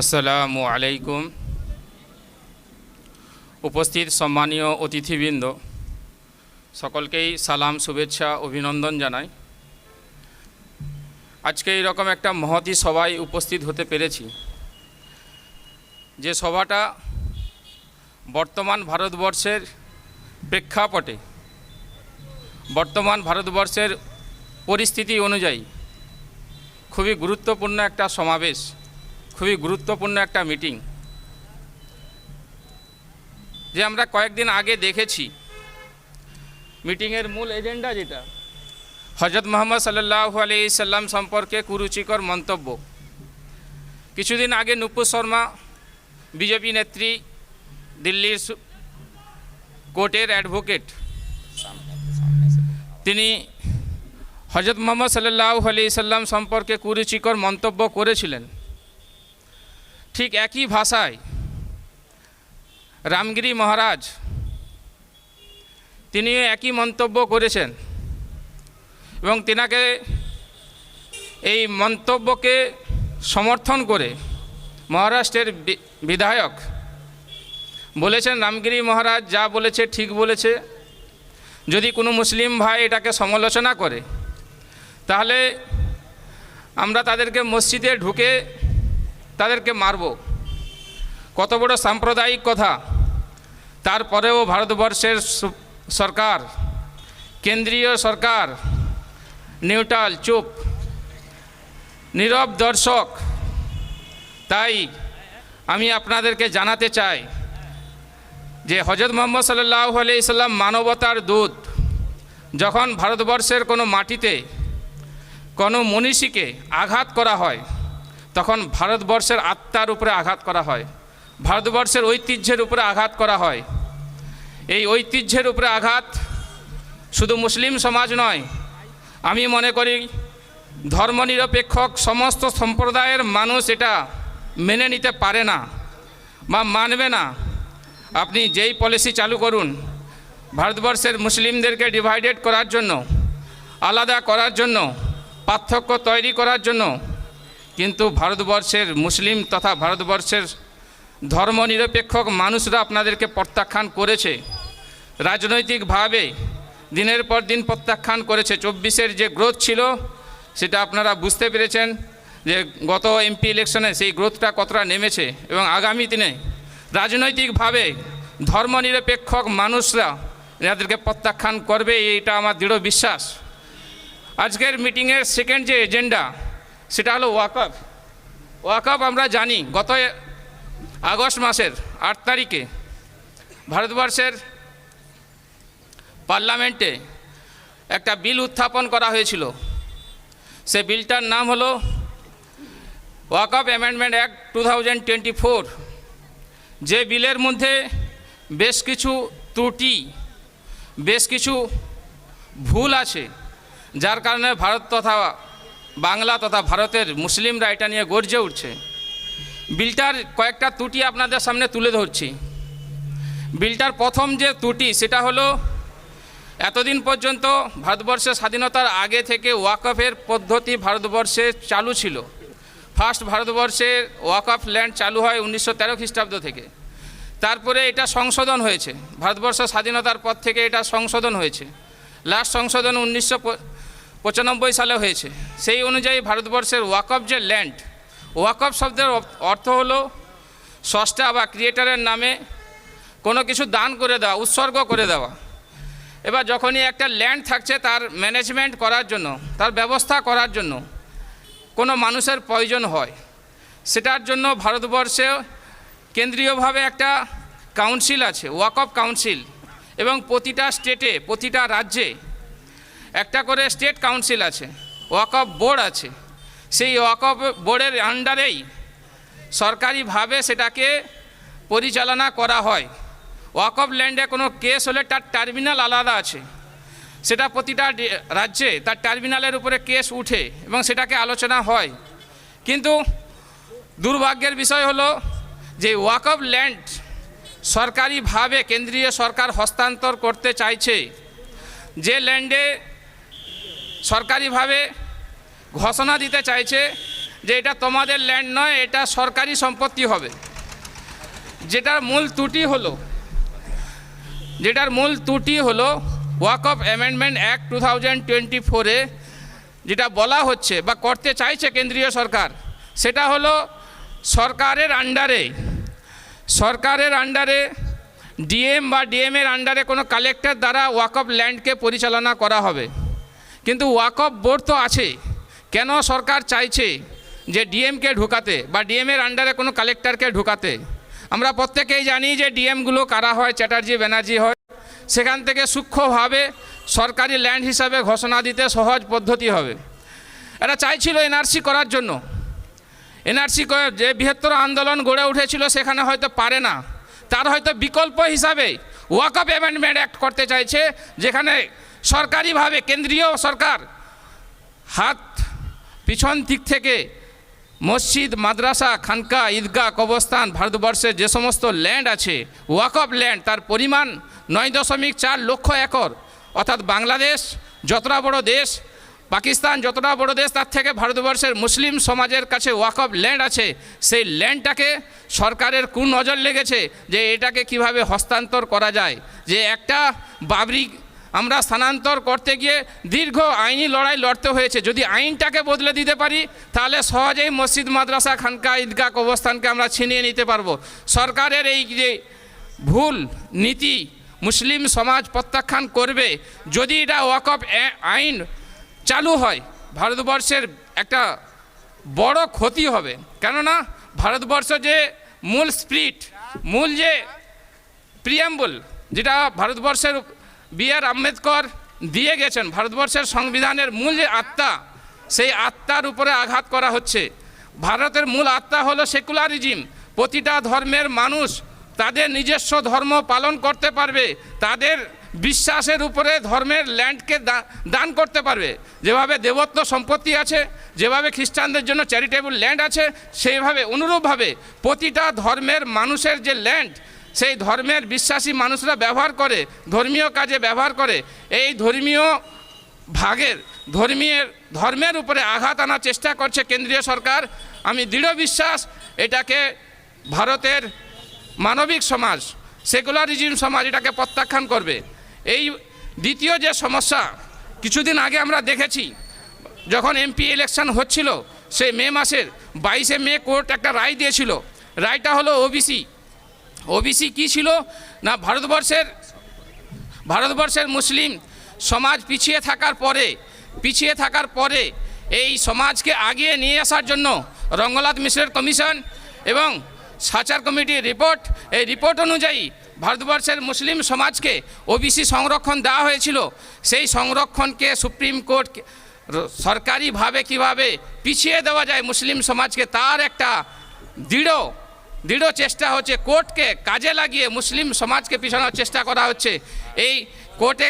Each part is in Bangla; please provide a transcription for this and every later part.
আসসালামু আলাইকুম। উপস্থিত সম্মানীয় অতিথিবৃন্দ, সকলকেই সালাম, শুভেচ্ছা, অভিনন্দন জানাই। আজকে এইরকম একটা মহতি সভায় উপস্থিত হতে পেরেছি। যে সভাটা বর্তমান ভারতবর্ষের প্রেক্ষাপটে, বর্তমান ভারতবর্ষের পরিস্থিতি অনুযায়ী খুবই গুরুত্বপূর্ণ একটা সমাবেশ। খুবই গুরুত্বপূর্ণ একটা মিটিং, যে আমরা কয়েকদিন আগে দেখেছি। মিটিংয়ের মূল এজেন্ডা যেটা হজরত মোহাম্মদ সাল্লাহ আলি সাল্লাম সম্পর্কে কুরুচিকর মন্তব্য। কিছুদিন আগে নুপুর শর্মা, বিজেপি নেত্রী, দিল্লির কোর্টের অ্যাডভোকেট, তিনি হজরত মোহাম্মদ সাল্লাহ আলি সাল্লাম সম্পর্কে কুরুচিকর মন্তব্য করেছিলেন। ঠিক একই ভাষায় রামগিরি মহারাজ, তিনিও একই মন্তব্য করেছেন এবং তিনাকে এই মন্তব্যকে সমর্থন করে মহারাষ্ট্রের বিধায়ক বলেছেন, রামগিরি মহারাজ যা বলেছে ঠিক বলেছে। যদি কোনো মুসলিম ভাই এটাকে সমালোচনা করে, তাহলে আমরা তাদেরকে মসজিদে ঢুকে তাদেরকে মারব। কত বড় সাম্প্রদায়িক কথা। তারপরেও ভারতবর্ষের সরকার, কেন্দ্রীয় সরকার, নিউট্রাল, চুপ, নীরব দর্শক। তাই আমি আপনাদেরকে জানাতে চাই যে হজরত মোহাম্মদ সাল্লাহ আলাইসাল্লাম মানবতার দূত, যখন ভারতবর্ষের কোনো মাটিতে কোনো মনীষীকে আঘাত করা হয় তখন ভারতবর্ষের আত্মার উপরে আঘাত করা হয়, ভারতবর্ষের ঐতিহ্যের উপরে আঘাত করা হয়। এই ঐতিহ্যের উপরে আঘাত শুধু মুসলিম সমাজ নয়, আমি মনে করি ধর্মনিরপেক্ষ সমস্ত সম্প্রদায়ের মানুষ এটা মেনে নিতে পারে না বা মানবে না। আপনি যেই পলিসি চালু করুন, ভারতবর্ষের মুসলিমদেরকে ডিভাইডেড করার জন্য, আলাদা করার জন্য, পার্থক্য তৈরি করার জন্য কিন্তু ভারতবর্ষের মুসলিম তথা ভারতবর্ষের ধর্মনিরপেক্ষ মানুষরা আপনাদেরকে প্রত্যাখ্যান করেছে। রাজনৈতিকভাবে দিনের পর দিন প্রত্যাখ্যান করেছে। চব্বিশের যে গ্রোথ ছিল, সেটা আপনারা বুঝতে পেরেছেন যে গত এমপি ইলেকশনে সেই গ্রোথটা কতটা নেমেছে এবং আগামী দিনে রাজনৈতিকভাবে ধর্মনিরপেক্ষ মানুষরা এনাদেরকে প্রত্যাখ্যান করবে এটা আমার দৃঢ় বিশ্বাস। আজকের মিটিংয়ের সেকেন্ড যে এজেন্ডা সেটা হলো ওয়াকফ ওয়াকফ আমরা জানি গত আগস্ট মাসের আট তারিখে ভারতবর্ষের পার্লামেন্টে একটা বিল উত্থাপন করা হয়েছিল। সে বিলটার নাম হলো Waqf amendment act two thousand twenty four. যে বিলের মধ্যে বেশ কিছু ত্রুটি, বেশ কিছু ভুল আছে, যার কারণে ভারত তথা বাংলা তথা ভারতের মুসলিমরা এটা নিয়ে গর্জে উঠছে। বিলটার কয়েকটা ত্রুটি আপনাদের সামনে তুলে ধরছি। বিলটার প্রথম যে ত্রুটি, সেটা হলো এতদিন পর্যন্ত ভারতবর্ষের স্বাধীনতার আগে থেকে ওয়াকফের পদ্ধতি ভারতবর্ষে চালু ছিল। ফার্স্ট ভারতবর্ষে ওয়াকফ ল্যান্ড চালু হয় উনিশশো তেরো খ্রিস্টাব্দ থেকে। তারপরে এটা সংশোধন হয়েছে। ভারতবর্ষ স্বাধীনতার পর থেকে এটা সংশোধন হয়েছে। লাস্ট সংশোধন উনিশশো পঁচানব্বই সালে হয়েছে। সেই অনুযায়ী ভারতবর্ষের ওয়াকফ যে ল্যান্ড ওয়াকফ শব্দের অর্থ- হলো স্রষ্টা বা ক্রিয়েটারের নামে কোনো কিছু দান করে দেওয়া, উৎসর্গ করে দেওয়া। এবার যখনই একটা ল্যান্ড থাকছে তার ম্যানেজমেন্ট করার জন্য, তার ব্যবস্থা করার জন্য কোনো মানুষের প্রয়োজন হয়, সেটার জন্য ভারতবর্ষে কেন্দ্রীয়ভাবে একটা কাউন্সিল আছে ওয়াকফ কাউন্সিল এবং প্রতিটা স্টেটে প্রতিটা রাজ্যে একটা করে স্টেট কাউন্সিল আছে ওয়াকফ বোর্ড আছে। সেই ওয়াকফ বোর্ডের আন্ডারেই সরকারিভাবে সেটাকে পরিচালনা করা হয়। ওয়াকফ ল্যান্ডে কোনো কেস হলে তার টার্মিনাল আলাদা আছে। সেটা প্রতিটা রাজ্যে তার টার্মিনালের উপরে কেস উঠে এবং সেটাকে আলোচনা হয়। কিন্তু দুর্ভাগ্যের বিষয় হলো যে ওয়াকফ ল্যান্ড সরকারিভাবে কেন্দ্রীয় সরকার হস্তান্তর করতে চাইছে, যে ল্যান্ডে সরকারিভাবে ঘোষণা দিতে চাইছে যে এটা তোমাদের ল্যান্ড নয়, এটা সরকারি সম্পত্তি হবে। যেটার মূল ত্রুটি হলো, যেটার মূল ত্রুটি হলো Waqf of amendment act two thousand twenty ফোরে যেটা বলা হচ্ছে বা করতে চাইছে কেন্দ্রীয় সরকার, সেটা হলো সরকারের আন্ডারে সরকারের আন্ডারে ডিএম বা ডিএমের আন্ডারে কোনো কালেক্টর দ্বারা ওয়াকফ ল্যান্ডকে পরিচালনা করা হবে। কিন্তু ওয়াকফ বোর্ড তো আছে। কেন সরকার চাইছে যে ডিএমকে ঢুকাতে বা ডিএমের আন্ডারে কোনো কালেক্টরকে ঢুকাতে? আমরা প্রত্যেকেই জানি যে ডিএমগুলো কারা হয়, চ্যাটার্জি, ব্যানার্জি হয়। সেখান থেকে সূক্ষ্মভাবে সরকারি ল্যান্ড হিসাবে ঘোষণা দিতে সহজ পদ্ধতি হবে। এরা চাইছিল এনআরসি করার জন্য। এনআরসি যে বৃহত্তর আন্দোলন গড়ে উঠেছিল সেখানে হয়তো পারে না। তার হয়তো বিকল্প হিসাবে ওয়াকআপ অ্যামেন্ডমেন্ট অ্যাক্ট করতে চাইছে, যেখানে সরকারিভাবে, কেন্দ্রীয় সরকার, হাত পিছন দিক থেকে মসজিদ, মাদ্রাসা, খানকা, ঈদগাহ, কবরস্থান ভারতবর্ষের যে সমস্ত ল্যান্ড আছে ওয়াকফ ল্যান্ড তার পরিমাণ নয় দশমিক চার লক্ষ একর। অর্থাৎ বাংলাদেশ যতটা বড় দেশ, পাকিস্তান যতটা বড় দেশ, তার থেকে ভারতবর্ষের মুসলিম সমাজের কাছে ওয়াকফ ল্যান্ড আছে। সেই ল্যান্ডটাকে সরকারের কোন নজর লেগেছে যে এটাকে কীভাবে হস্তান্তর করা যায়? যে একটা বাবরি আমরা স্থানান্তর করতে গিয়ে দীর্ঘ আইনি লড়াই লড়তে হয়েছে। যদি আইনটাকে বদলে দিতে পারি, তাহলে সহজেই মসজিদ, মাদ্রাসা খানকা ঈদগাহ কবরস্থানকে আমরা ছিনিয়ে নিতে পারব। সরকারের এই যে ভুল নীতি মুসলিম সমাজ প্রত্যাখ্যান করবে, যদি এটা ওয়াকফ আইন চালু হয়, ভারতবর্ষের একটা বড় ক্ষতি হবে। কেননা, ভারতবর্ষ যে মূল স্প্রিট, মূল যে প্রিয়াম্বল, যেটা ভারতবর্ষের বি আর আম্বেদকর দিয়ে গেছেন। ভারতবর্ষের সংবিধানের মূল যে আত্মা, সেই আত্মার উপরে আঘাত করা হচ্ছে। ভারতের মূল আত্মা হলো সেকুলারিজম। প্রতিটা ধর্মের মানুষ তাদের নিজস্ব ধর্ম পালন করতে পারবে, তাদের বিশ্বাসের উপরে ধর্মের ল্যান্ডকে দান করতে পারবে। যেভাবে দেবত্ব সম্পত্তি আছে, যেভাবে খ্রিস্টানদের জন্য চ্যারিটেবল ল্যান্ড আছে, সেইভাবে অনুরূপভাবে প্রতিটা ধর্মের মানুষের যে ল্যান্ড সেই ধর্মের বিশ্বাসী মানুষরা ব্যবহার করে, ধর্মীয় কাজে ব্যবহার করে, এই ধর্মীয় ভাগের ধর্মীয় ধর্মের উপরে আঘাত আনার চেষ্টা করছে কেন্দ্রীয় সরকার। আমি দৃঢ় বিশ্বাস, এটাকে ভারতের মানবিক সমাজ সেকুলারিজম সমাজ এটাকে প্রত্যাখ্যান করবে। এই দ্বিতীয় যে সমস্যা, কিছুদিন আগে আমরা দেখেছি, যখন এমপি ইলেকশন হচ্ছিল সেই মে মাসের বাইশে মে কোর্ট একটা রায় দিয়েছিল। রায়টা হলো ওবিসি ওবিসি কি ছিল? না, ভারতবর্ষের ভারতবর্ষের মুসলিম সমাজ পিছিয়ে থাকার পরে, পিছিয়ে থাকার পরে এই সমাজকে আগিয়ে নিয়ে আসার জন্য রঙ্গনাথ মিশ্রের কমিশন এবং সাচার কমিটির রিপোর্ট, এই রিপোর্ট অনুযায়ী ভারতবর্ষের মুসলিম সমাজকে ওবিসি সংরক্ষণ দেওয়া হয়েছিল। সেই সংরক্ষণকে সুপ্রিম কোর্ট সরকারিভাবে কীভাবে পিছিয়ে দেওয়া যায় মুসলিম সমাজকে, তার একটা দৃঢ় দৃঢ় চেষ্টা হচ্ছে কোর্টকে কাজে লাগিয়ে মুসলিম সমাজকে পিছানোর চেষ্টা করা হচ্ছে। এই কোর্টে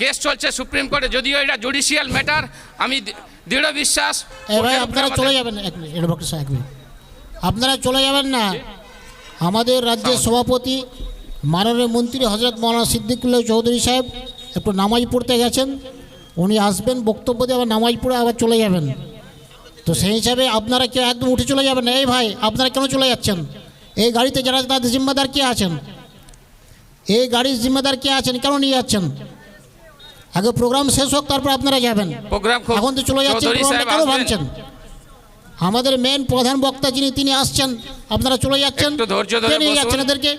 কেস চলছে সুপ্রিম কোর্টে যদিও এটা জুডিশিয়াল ম্যাটার আমি দৃঢ় বিশ্বাস আপনারা চলে যাবেন এক মিনিট এডভোকেট সাহেব, এক মিনিট। আপনারা চলে যাবেন না। আমাদের রাজ্যের সভাপতি মাননীয় মন্ত্রী হজরত মৌলানা সিদ্দিকুল্লাহ চৌধুরী সাহেব একটু নামাজ পড়তে গেছেন। উনি আসবেন বক্তব্য দিয়ে আবার নামাজ পড়ে আবার চলে যাবেন। তো সেই হিসাবে আপনারা কেউ একদম উঠে চলে যাবেন এই ভাই আপনারা কেন চলে যাচ্ছেন? এই গাড়িতে যারা তাদের জিম্মাদার কে আছেন? এই গাড়ির জিম্মাদার কে আছেন? কেন নিয়ে যাচ্ছেন? আগে প্রোগ্রাম শেষ হোক তারপর আপনারা যাবেন। এখন তো চলে যাচ্ছেন কেন। ভাঙছেন? আমাদের মেন প্রধান বক্তা যিনি তিনি আসছেন। আপনারা চলে যাচ্ছেন। নিয়ে যাচ্ছেন এদেরকে?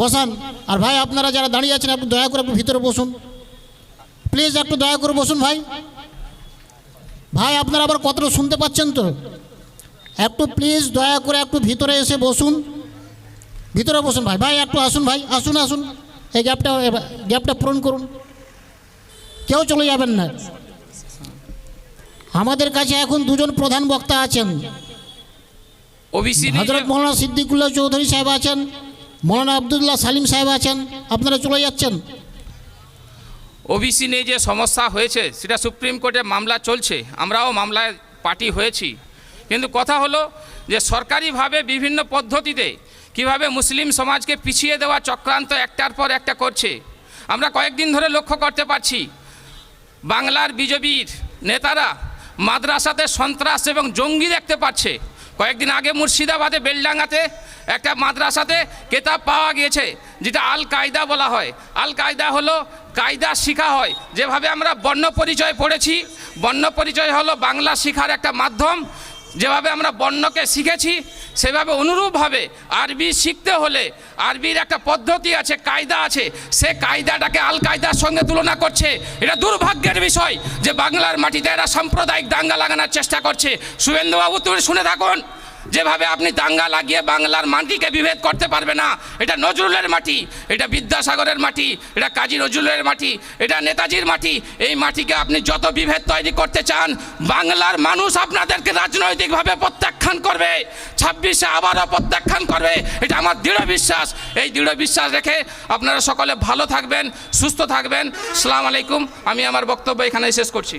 বসান। আর ভাই আপনারা যারা দাঁড়িয়ে আছেন একটু দয়া করে একটু ভিতরে বসুন। প্লিজ একটু দয়া করে বসুন ভাই। ভাই আপনারা আবার কতটা শুনতে পাচ্ছেন তো? একটু প্লিজ দয়া করে একটু ভিতরে এসে বসুন। ভিতরে বসুন ভাই ভাই একটু আসুন ভাই আসুন আসুন। এই গ্যাপটা গ্যাপটা পূরণ করুন। কেউ চলে যাবেন না। আমাদের কাছে এখন দুজন প্রধান বক্তা আছেন। হজরত মৌলানা সিদ্দিকুল্লাহ চৌধুরী সাহেব আছেন মৌলানা আবদুল্লাহ সালিম সাহেব আছেন। আপনারা চলে যাচ্ছেন? ওবিসি নিয়ে যে সমস্যা হয়েছে, সেটা সুপ্রিম কোর্টে মামলা চলছে, আমরাও মামলায় পার্টি হয়েছি। কিন্তু কথা হলো যে সরকারিভাবে বিভিন্ন পদ্ধতিতে কীভাবে মুসলিম সমাজকে পিছিয়ে দেওয়া চক্রান্ত একটার পর একটা করছে, আমরা কয়েকদিন ধরে লক্ষ্য করতে পারছি। বাংলার বিজেপির নেতারা মাদ্রাসাতে সন্ত্রাস এবং জঙ্গি দেখতে পাচ্ছে। কয়েকদিন আগে মুর্শিদাবাদে, বেলডাঙ্গাতে একটা মাদ্রাসাতে কেতাব পাওয়া গিয়েছে। যেটা আল কায়দা বলা হয়। আল কায়দা হলো কায়দা শিখা হয়। যেভাবে আমরা বর্ণ পরিচয় পড়েছি, বর্ণ পরিচয় হলো বাংলা শিখার একটা মাধ্যম। যেভাবে আমরা বর্ণকে শিখেছি, সেভাবে অনুরূপভাবে আরবি শিখতে হলে আরবির একটা পদ্ধতি আছে, কায়দা আছে। সে কায়দাটাকে আল কায়দার সঙ্গে তুলনা করছে। এটা দুর্ভাগ্যের বিষয় যে বাংলার মাটিতে এরা সাম্প্রদায়িক দাঙ্গা লাগানোর চেষ্টা করছে। শুভেন্দুবাবু, তুমি শুনে থাকুন। যেভাবে আপনি দাঙ্গা লাগিয়ে বাংলার মাটিকে বিভেদ করতে পারবে না, এটা নজরুলের মাটি, এটা বিদ্যাসাগরের মাটি, এটা কাজী নজরুলের মাটি, এটা নেতাজির মাটি, এই মাটিকে আপনি যত বিভেদ তৈরি করতে চান, বাংলার মানুষ আপনাদেরকে রাজনৈতিকভাবে প্রত্যাখ্যান করবে, ছাব্বিশে আবারও প্রত্যাখ্যান করবে, এটা আমার দৃঢ় বিশ্বাস। এই দৃঢ় বিশ্বাস রেখে আপনারা সকলে ভালো থাকবেন, সুস্থ থাকবেন। সালাম আলাইকুম, আমি আমার বক্তব্য এখানে শেষ করছি।